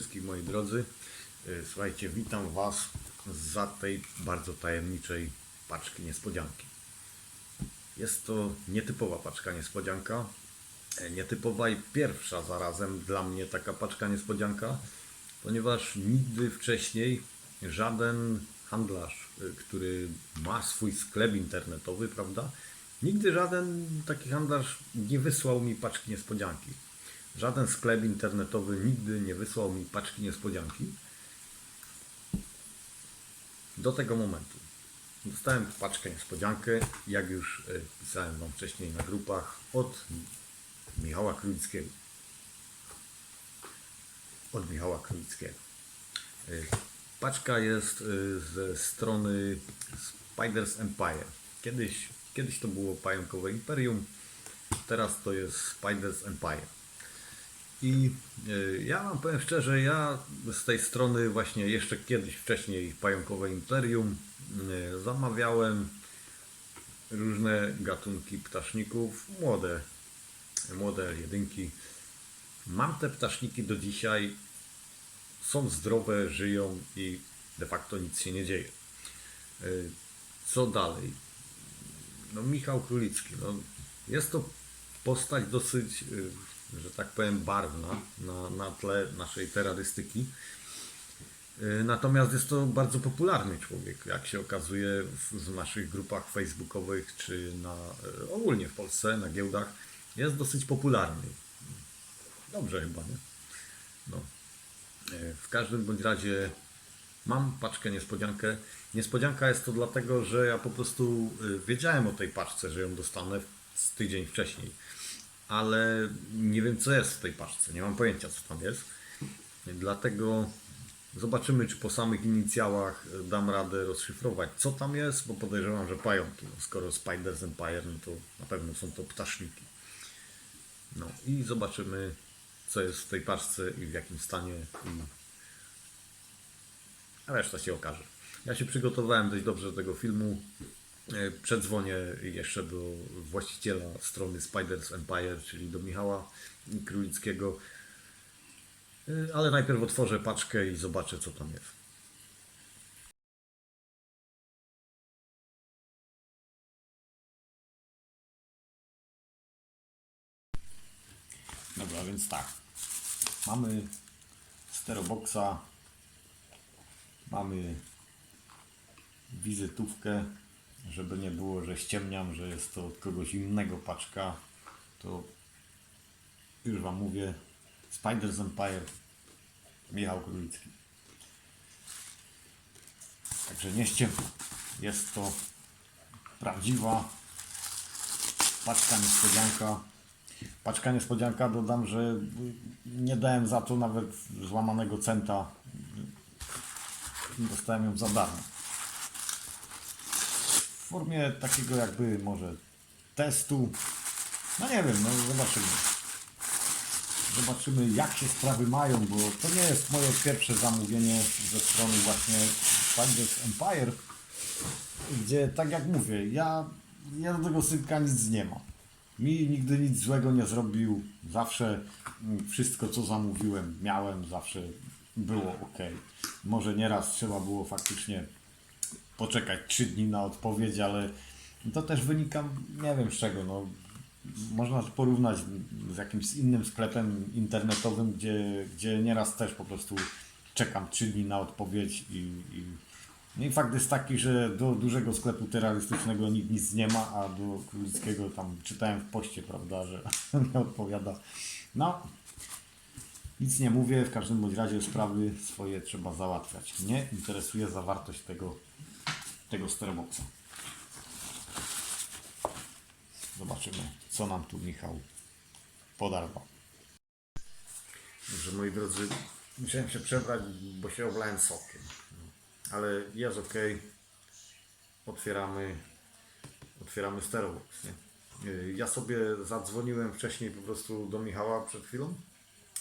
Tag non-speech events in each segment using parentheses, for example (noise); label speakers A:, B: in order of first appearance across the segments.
A: wszystkich moi drodzy. Y, Słuchajcie, witam Was za tej bardzo tajemniczej paczki niespodzianki. Jest to nietypowa paczka niespodzianka. E, Nietypowa i pierwsza zarazem dla mnie taka paczka niespodzianka, ponieważ nigdy wcześniej żaden handlarz, y, który ma swój sklep internetowy, prawda? Nigdy żaden taki handlarz nie wysłał mi paczki niespodzianki. Żaden sklep internetowy nigdy nie wysłał mi paczki niespodzianki. Do tego momentu. Dostałem paczkę niespodziankę, jak już e, pisałem Wam wcześniej na grupach, od Michała Królickiego. Od Michała Królickiego. E, Paczka jest e, ze strony Spiders Empire. Kiedyś, kiedyś to było Pająkowe Imperium, teraz to jest Spiders Empire. I e, ja wam powiem szczerze, ja z tej strony właśnie jeszcze kiedyś wcześniej Pająkowe Imperium e, zamawiałem różne gatunki ptaszników, młode, młode jedynki. Mam te ptaszniki do dzisiaj, są zdrowe, żyją i de facto nic się nie dzieje. E, Co dalej? No Michał Królicki, no, jest to postać dosyć, że tak powiem, barwna na, na tle naszej terrorystyki. Y, Natomiast jest to bardzo popularny człowiek, jak się okazuje w, w naszych grupach facebookowych, czy na, y, ogólnie w Polsce, na giełdach. Jest dosyć popularny. Dobrze chyba, nie? No. Y, W każdym bądź razie mam paczkę niespodziankę. Niespodzianka jest to dlatego, że ja po prostu wiedziałem o tej paczce, że ją dostanę z tydzień wcześniej. Ale nie wiem co jest w tej paczce, nie mam pojęcia co tam jest. Dlatego zobaczymy, czy po samych inicjałach dam radę rozszyfrować, co tam jest, bo podejrzewam, że pająki. No, skoro Spiders Empire, no to na pewno są to ptaszniki. No i zobaczymy, co jest w tej paczce i w jakim stanie. A reszta się okaże. Ja się przygotowałem dość dobrze do tego filmu. E, Przedzwonię jeszcze do właściciela strony Spiders Empire, czyli do Michała Królickiego. E, Ale najpierw otworzę paczkę i zobaczę, co tam jest. Dobra, więc tak. Mamy steroboxa Mamy wizytówkę, żeby nie było, że ściemniam, że jest to od kogoś innego paczka, to już Wam mówię, Spiders Empire, Michał Królicki. Także nie ściemniam. Jest to prawdziwa paczka niespodzianka. Paczka niespodzianka, dodam, że nie dałem za to nawet złamanego centa dostałem ją za darmo. Formie takiego jakby może testu. No nie wiem, no zobaczymy. Zobaczymy jak się sprawy mają, bo to nie jest moje pierwsze zamówienie ze strony właśnie Spiders Empire, gdzie tak jak mówię, ja, ja do tego synka nic nie mam. Mi nigdy nic złego nie zrobił. Zawsze wszystko co zamówiłem, miałem, zawsze było ok. Może nieraz trzeba było faktycznie poczekać 3 dni na odpowiedź, ale to też wynika, nie wiem z czego. No, można to porównać z jakimś innym sklepem internetowym, gdzie, gdzie nieraz też po prostu czekam 3 dni na odpowiedź i, i no i fakt jest taki, że do dużego sklepu terrorystycznego nikt nic nie ma, a do królickiego tam czytałem w poście, prawda, że (laughs) nie odpowiada. No, nic nie mówię, w każdym bądź razie sprawy swoje trzeba załatwiać. Mnie interesuje zawartość tego, tego steroboxa. Zobaczymy, co nam tu Michał podarwał. Dobrze, moi drodzy, musiałem się przebrać, bo się oblałem sokiem. Ale jest ok. Otwieramy, otwieramy sterobox. Ja sobie zadzwoniłem wcześniej po prostu do Michała przed chwilą.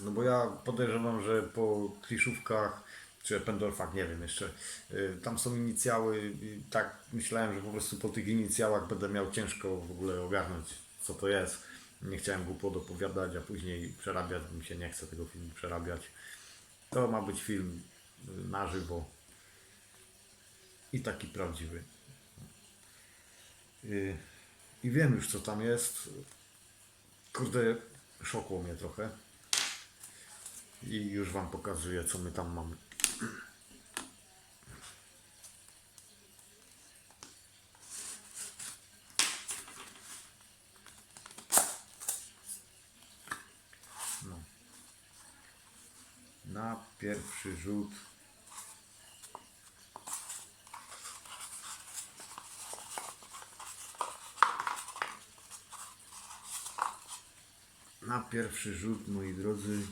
A: No bo ja podejrzewam, że po kliszówkach czy Pendorfach, nie wiem jeszcze, yy, tam są inicjały i tak myślałem, że po prostu po tych inicjałach będę miał ciężko w ogóle ogarnąć co to jest. Nie chciałem głupot opowiadać, a później przerabiać mi się nie chce tego filmu przerabiać. To ma być film y, na żywo i taki prawdziwy. Y, I wiem już co tam jest. Kurde, szokło mnie trochę. I już Wam pokazuję co my tam mamy. Na pierwszy rzut Na pierwszy rzut, moi drodzy,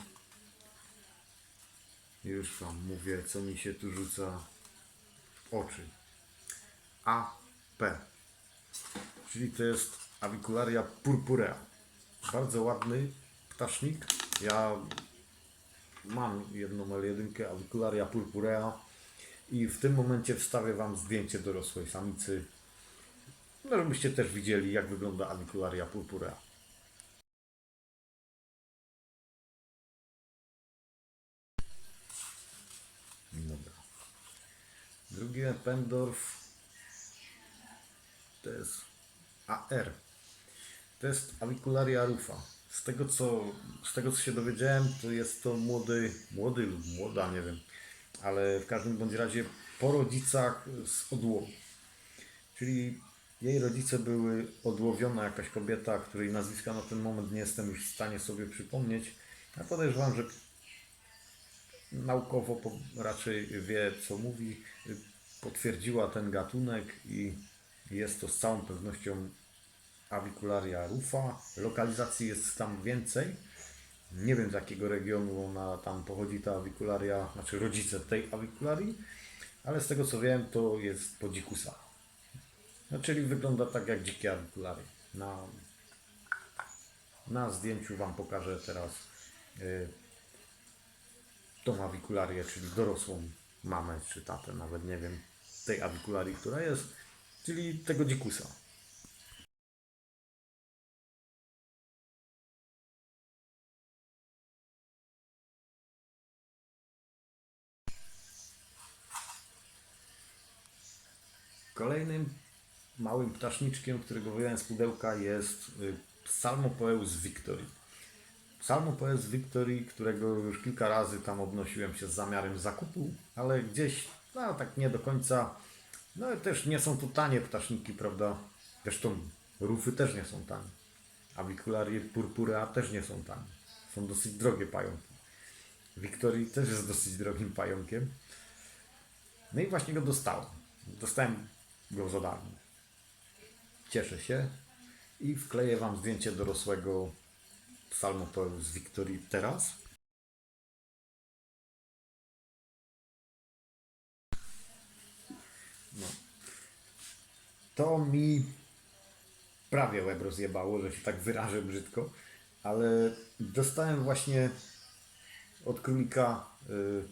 A: już Wam mówię, co mi się tu rzuca w oczy. AP, czyli to jest Avicularia purpurea. Bardzo ładny ptasznik. Ja mam jedną L1 Avicularia purpurea i w tym momencie wstawię Wam zdjęcie dorosłej samicy, no żebyście też widzieli, jak wygląda Avicularia purpurea. Dobra. Drugie Pendorf to jest AR. To jest Avicularia rufa. Z tego, co, z tego co się dowiedziałem, to jest to młody, młody lub młoda, nie wiem, ale w każdym bądź razie po rodzicach z odłowu. Czyli jej rodzice były odłowiona jakaś kobieta, której nazwiska na ten moment nie jestem już w stanie sobie przypomnieć. Ja podejrzewam, że naukowo raczej wie, co mówi, potwierdziła ten gatunek i jest to z całą pewnością Avicularia rufa. Lokalizacji jest tam więcej. Nie wiem z jakiego regionu ona tam pochodzi, ta Avicularia, znaczy rodzice tej Avicularii, ale z tego co wiem, to jest po dzikusa. No, czyli wygląda tak jak dzikie Avicularie. Na, na zdjęciu Wam pokażę teraz y, tą awikularię, czyli dorosłą mamę czy tatę, nawet nie wiem, tej awikularii, która jest, czyli tego dzikusa. Kolejnym małym ptaszniczkiem, którego wyjąłem z pudełka jest y, Psalmopoeus victory. Psalmopoeus Victory, którego już kilka razy tam odnosiłem się z zamiarem zakupu, ale gdzieś, no tak nie do końca, no też nie są to tanie ptaszniki, prawda? Zresztą rufy też nie są tanie. Avicularie purpurea też nie są tanie. Są dosyć drogie pająki. Victory też jest dosyć drogim pająkiem. No i właśnie go dostałem. Dostałem go za darmo. Cieszę się i wkleję Wam zdjęcie dorosłego Psalmopoeus Victory teraz. No. To mi prawie łeb rozjebało, że się tak wyrażę brzydko, ale dostałem właśnie od królika y,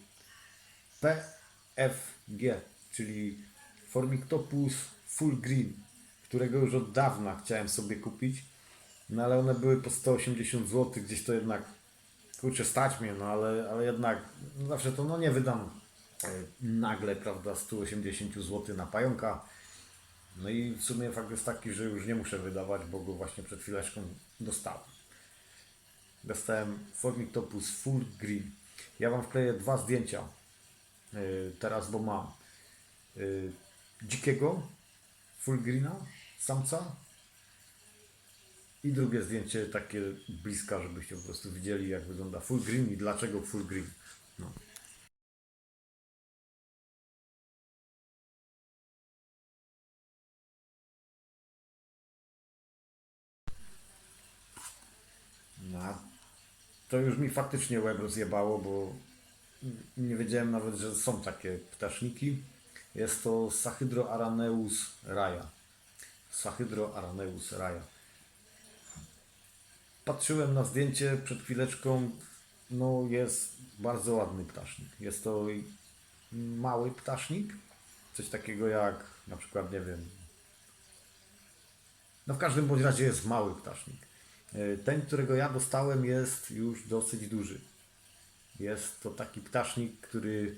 A: PFG, czyli Formictopus Full Green, którego już od dawna chciałem sobie kupić, no ale one były po 180 zł, gdzieś to jednak, kurczę, stać mnie, no ale, ale jednak no zawsze to no nie wydam e, nagle, prawda, 180 zł na pająka. No i w sumie fakt jest taki, że już nie muszę wydawać, bo go właśnie przed chwileczką dostałem. Dostałem Formictopus Full Green. Ja Wam wkleję dwa zdjęcia yy, teraz, bo mam yy, dzikiego Full Greena, samca i drugie zdjęcie takie bliska, żebyście po prostu widzieli jak wygląda Full Green i dlaczego Full Green. No. No, to już mi faktycznie łeb rozjebało, bo nie wiedziałem nawet, że są takie ptaszniki. Jest to Sachydro araneus raja. Sachydro araneus raja. Patrzyłem na zdjęcie przed chwileczką. No jest bardzo ładny ptasznik. Jest to mały ptasznik. Coś takiego jak na przykład, nie wiem, no w każdym bądź razie jest mały ptasznik. E, Ten, którego ja dostałem jest już dosyć duży. Jest to taki ptasznik, który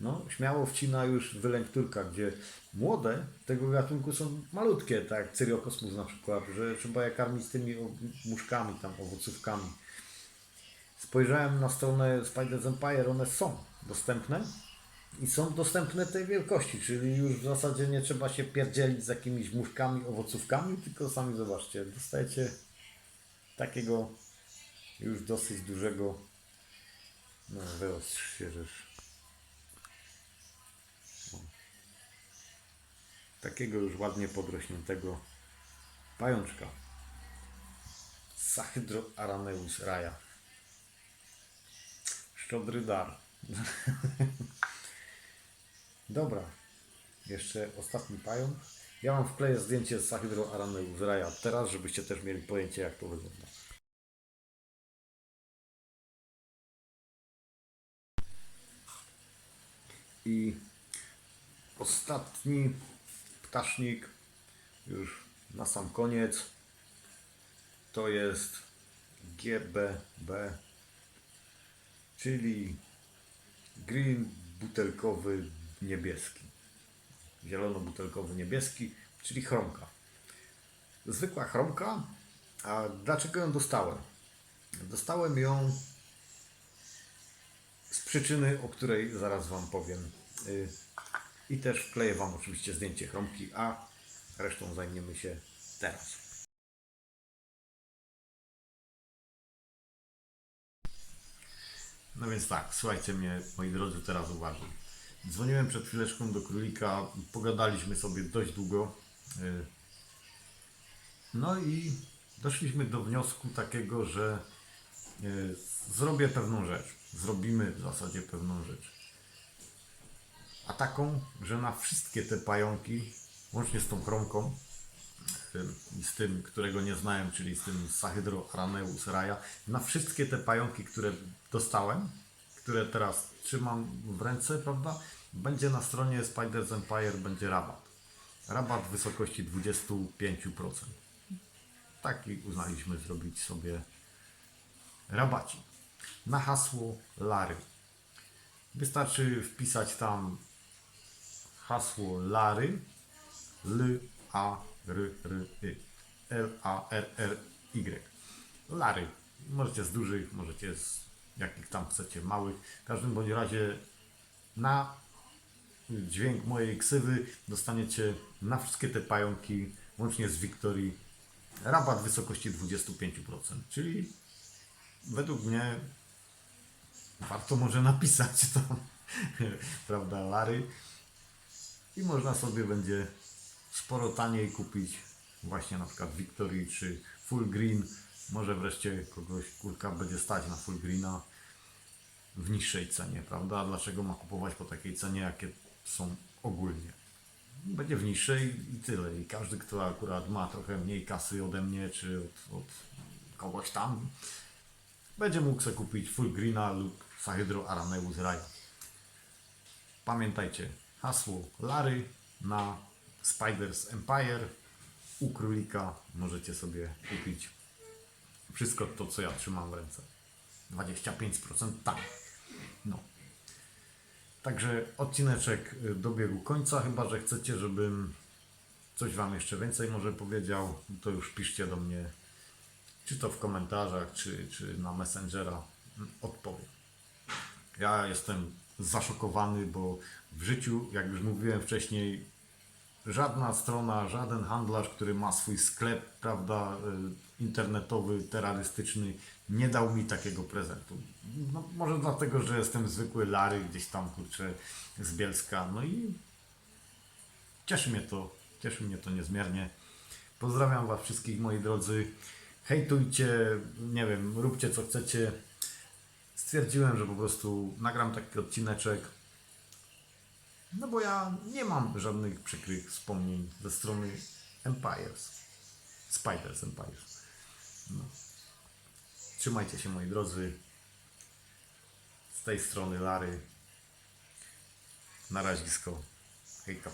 A: no, śmiało wcina już wylęk turka, gdzie młode tego gatunku są malutkie, tak jak Cyriokosmus na przykład, że trzeba je karmić tymi o- muszkami, tam owocówkami. Spojrzałem na stronę Spiders Empire, one są dostępne i są dostępne tej wielkości, czyli już w zasadzie nie trzeba się pierdzielić z jakimiś muszkami, owocówkami, tylko sami zobaczcie, dostajecie takiego już dosyć dużego, no wyostrz się rzecz. Takiego już ładnie podrośniętego pajączka. Sahydro Araneus raja. Szczodry dar. (laughs) Dobra. Jeszcze ostatni pająk. Ja mam wkleję zdjęcie z Sahydro Araneus raja teraz, żebyście też mieli pojęcie jak to wygląda. I ostatni ptasznik, już na sam koniec, to jest GBB, czyli green butelkowy niebieski. Zielono-butelkowy niebieski, czyli chromka. Zwykła chromka, a dlaczego ją dostałem? Dostałem ją z przyczyny, o której zaraz Wam powiem. I też wkleję Wam oczywiście zdjęcie chromki, a resztą zajmiemy się teraz. No więc tak, słuchajcie mnie, moi drodzy, teraz uważnie. Dzwoniłem przed chwileczką do królika, pogadaliśmy sobie dość długo. y, No i doszliśmy do wniosku takiego, że y, zrobię pewną rzecz. Zrobimy w zasadzie pewną rzecz. A taką, że na wszystkie te pająki, łącznie z tą chromką, tym, i z tym, którego nie znałem, czyli z tym Sahydro Araneus Raja, na wszystkie te pająki, które dostałem, które teraz trzymam w ręce, prawda, będzie na stronie Spiders Empire, będzie rabat. Rabat w wysokości 25%. Taki uznaliśmy zrobić sobie rabacik. Na hasło Lary. Wystarczy wpisać tam hasło Lary, L A R R Y L A R R Y Lary. Możecie z dużych, możecie z jakich tam chcecie małych. W każdym bądź razie na dźwięk mojej ksywy dostaniecie na wszystkie te pająki, łącznie z Wiktorii, rabat w wysokości 25%. Czyli według mnie warto może napisać tam, (laughs) prawda, Lary. I można sobie będzie sporo taniej kupić właśnie na przykład Victory czy Full Green. Może wreszcie kogoś kurka będzie stać na Full Greena w niższej cenie, prawda? Dlaczego ma kupować po takiej cenie, jakie są ogólnie? Będzie w niższej i tyle. I każdy, kto akurat ma trochę mniej kasy ode mnie czy od, od kogoś tam, będzie mógł sobie kupić Full Greena lub Sahydro Araneus Raja. Pamiętajcie, hasło Lary na Spiders Empire. U królika możecie sobie kupić wszystko to, co ja trzymam w ręce. 25% taniej. No. Także odcineczek y, dobiegł końca, chyba że chcecie, żebym coś Wam jeszcze więcej może powiedział, to już piszcie do mnie, czy to w komentarzach, czy, czy na Messengera, Mm, odpowiem. Ja jestem zaszokowany, bo w życiu, jak już mówiłem wcześniej, żadna strona, żaden handlarz, który ma swój sklep, prawda, y, internetowy, terrorystyczny, nie dał mi takiego prezentu. No, może dlatego, że jestem zwykły Lary, gdzieś tam, kurczę, z Bielska. No i cieszy mnie to, cieszy mnie to niezmiernie. Pozdrawiam Was wszystkich, moi drodzy. Hejtujcie, nie wiem, róbcie co chcecie. Stwierdziłem, że po prostu nagram taki odcineczek. No bo ja nie mam żadnych przykrych wspomnień ze strony Empires. Spiders Empires. No. Trzymajcie się moi drodzy. Z tej strony Lary. Na razisko. Hejka.